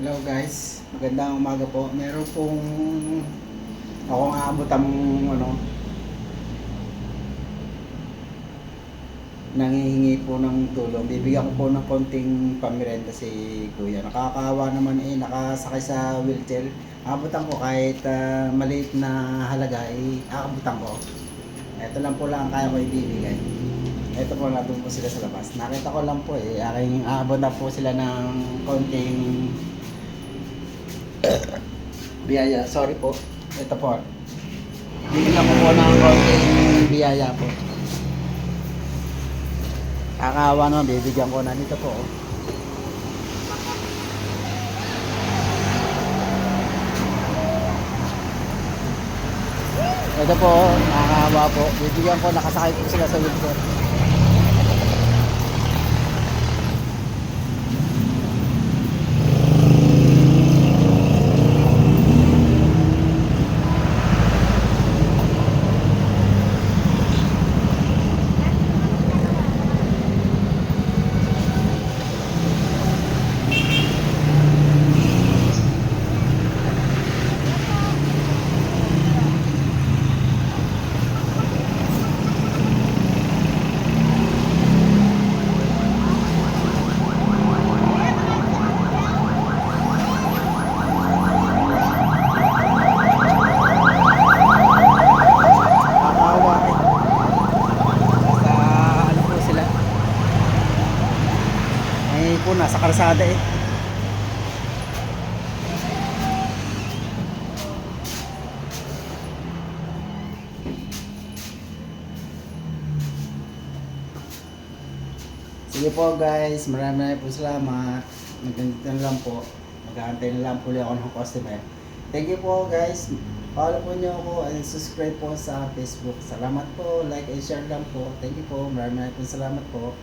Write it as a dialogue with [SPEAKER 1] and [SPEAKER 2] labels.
[SPEAKER 1] Hello guys, magandang umaga po. Meron pong akong aabotang ano nangihingi po ng tulong. Bibigyan ko po ng konting pamirenda si Kuya. Nakakaawa naman eh, nakasakay sa wheelchair. Aabutan ko kahit ah, maliit na halaga, eh, aabutan ko. Ito lang po lang ang kaya ko ibibigay. Ito po nandun po sila sa labas. Nakita ko lang po eh, aking aabutan po sila ng konting biyaya. Sorry po. Ito po. Bibigyan ko po ng konting biyaya po. Kakawa naman, bibigyan ko na dito po. Ito po, nakakawa po. Bibigyan ko, nakasakay po sila sa wheelchair. Nakakawa eh. Nasa ano po sila. Ay po, nasa kalsada eh. Sige po guys, maraming maraming po salamat. Magandito na lang po. Mag-aantay na lang po ulit ako ng customer. Thank you po guys. Follow po niyo ako and subscribe po sa Facebook. Salamat po. Like and share lang po. Thank you po. Maraming maraming po salamat po.